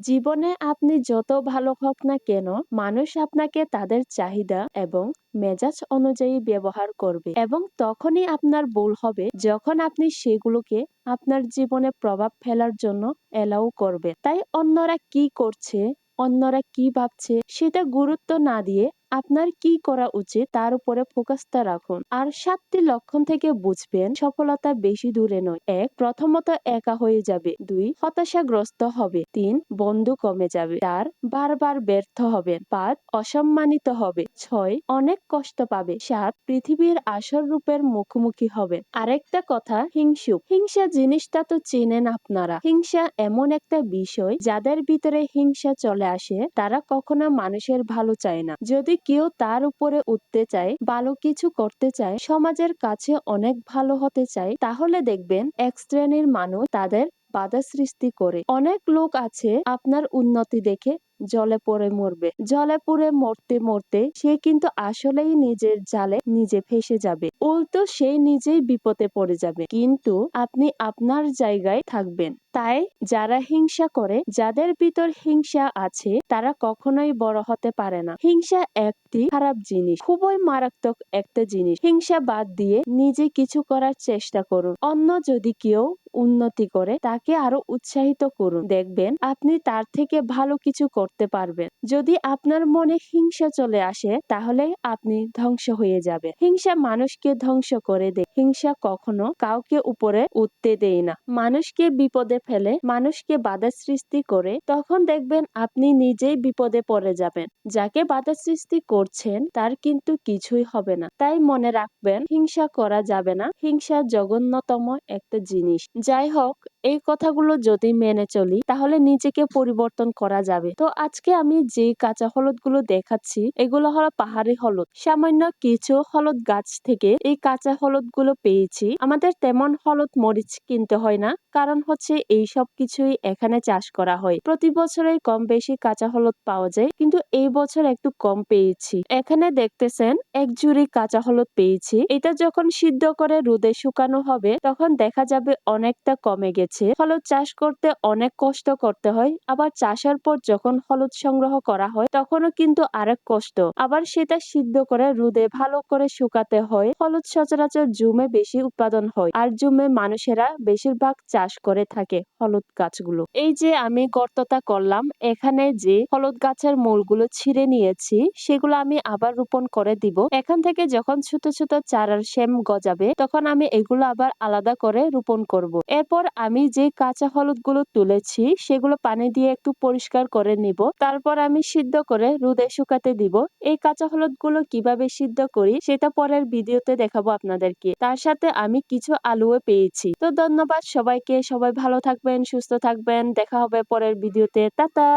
জীবনে আপনি যত ভালো হোক না কেন, মানুষ আপনাকে তাদের চাহিদা এবং মেজাজ অনুযায়ী ব্যবহার করবে এবং তখনই আপনার ভুল হবে যখন আপনি সেগুলোকে আপনার জীবনে প্রভাব ফেলার জন্য এলাও করবে। তাই অন্যরা কি করছে, অন্যরা কি ভাবছে, সেটা গুরুত্ব না দিয়ে আপনার কি করা উচিত তার উপরে ফোকাসটা রাখুন। আর সাতটি লক্ষণ থেকে বুঝবেন সফলতা বেশি দূরে নয়। এক, প্রথমত একা হয়ে যাবে। দুই, হতাশাগ্রস্ত হবে। তিন, বন্ধু কমে যাবে। চার, বারবার ব্যর্থ হবেন পাঁচ, অসম্মানিত হবে। ছয়, অনেক কষ্ট পাবে। সাত, পৃথিবীর আসল রূপের মুখোমুখি হবেন আরেকটা কথা, হিংসুক। হিংসা জিনিসটা তো চেনেন আপনারা। হিংসা এমন একটা বিষয় যাদের ভিতরে হিংসা চলে আসে, তারা কখনো মানুষের ভালো চায় না। যদি কেউ তার উপরে উঠতে চায়, ভালো কিছু করতে চায়, সমাজের কাছে অনেক ভালো হতে চায়, তাহলে দেখবেন এক শ্রেণির মানুষ তাদের বাধা সৃষ্টি করে। অনেক লোক আছে আপনার উন্নতি দেখে জলে পড়ে মরবে। জলে পড়ে মরতে মরতে সে কিন্তু আসলেই নিজের জালে নিজে ফেসে যাবে। উল্টো সে নিজেই বিপদে পড়ে যাবে। কিন্তু আপনি আপনার জায়গায় থাকবেন। তাই যারা হিংসা করে, যাদের ভিতর হিংসা আছে, তারা কখনোই বড় হতে পারে না। হিংসা একটি খারাপ জিনিস, খুবই মারাত্মক একটা জিনিস। হিংসা বাদ দিয়ে নিজে কিছু করার চেষ্টা করুন। অন্য যদি কেউ উন্নতি করে তাকে আরও উৎসাহিত করুন। দেখবেন আপনি তার থেকে ভালো কিছু করতে পারবেন। যদি আপনার মনে হিংসা চলে আসে, তাহলে আপনি ধ্বংস হয়ে যাবেন হিংসা মানুষকে ধ্বংস করে দেয়। হিংসা কখনো কাউকে উপরে উঠতে দেয় না। মানুষকে বিপদে ফেলে, মানুষকে বাধা সৃষ্টি করে, তখন দেখবেন আপনি নিজেই বিপদে পড়ে যাবেন। যাকে বাধা সৃষ্টি করছেন, তার কিন্তু কিছুই হবে না। তাই মনে রাখবেন, হিংসা করা যাবে না। হিংসা জঘন্যতম একটা জিনিস। যাই হোক এই কথাগুলো যদি মেনে চলি, তাহলে নিজেকে পরিবর্তন করা যাবে। তো আজকে আমি যে কাঁচা হলুদগুলো দেখাচ্ছি, এগুলো হলো পাহাড়ি হলুদ। সামান্য কিছু হলুদ গাছ থেকে এই কাঁচা হলুদগুলো পেয়েছি। আমাদের তেমন হলুদ মরিচ কিনতে হয় না, কারণ হচ্ছে এই সব কিছুই এখানে চাষ করা হয়। প্রতি বছরে কম বেশি কাঁচা হলুদ পাওয়া যায়, কিন্তু এই বছর একটু কম পেয়েছি। এখানে দেখতেছেন, এক জুড়ি কাঁচা হলুদ পেয়েছি। এটা যখন সিদ্ধ করে রোদে শুকানো হবে, তখন দেখা যাবে অনেকটা কমে গেছে। হলুদ চাষ করতে অনেক কষ্ট করতে হয়, আবার চাষের পর যখন হলুদ সংগ্রহ করা হয়, তখনও কিন্তু আরেক কষ্ট। আবার সেটা সিদ্ধ করে রোদে ভালো করে শুকাতে হয়, হলুদ সচরাচর জুমে বেশি উৎপাদন হয়, আর জুমে মানুষেরা বেশিরভাগ চাষ করে থাকে হলুদ গাছগুলো। এই যে আমি গর্তটা করলাম, এখানে যে হলুদ গাছের মূলগুলো ছিঁড়ে নিয়েছি, সেগুলো আমি আবার রোপণ করে দিব। এখান থেকে যখন ছোট ছোট চারার সেম গজাবে, তখন আমি এগুলো আবার আলাদা করে রোপণ করব। এরপর আমি যে কাঁচা হলুদগুলো তুলেছি, সেগুলো পানি দিয়ে একটু পরিষ্কার করে নিব। তারপর আমি সিদ্ধ করে রোদে শুকাতে দিব। এই কাঁচা হলুদগুলো কীভাবে সিদ্ধ করি, সেটা পরের ভিডিওতে দেখাবো আপনাদেরকে। তার সাথে আমি কিছু আলুও পেয়েছি। তো ধন্যবাদ সবাইকে। সবাই ভালো থাকবেন, সুস্থ থাকবেন। দেখা হবে পরের ভিডিওতে। টাটা!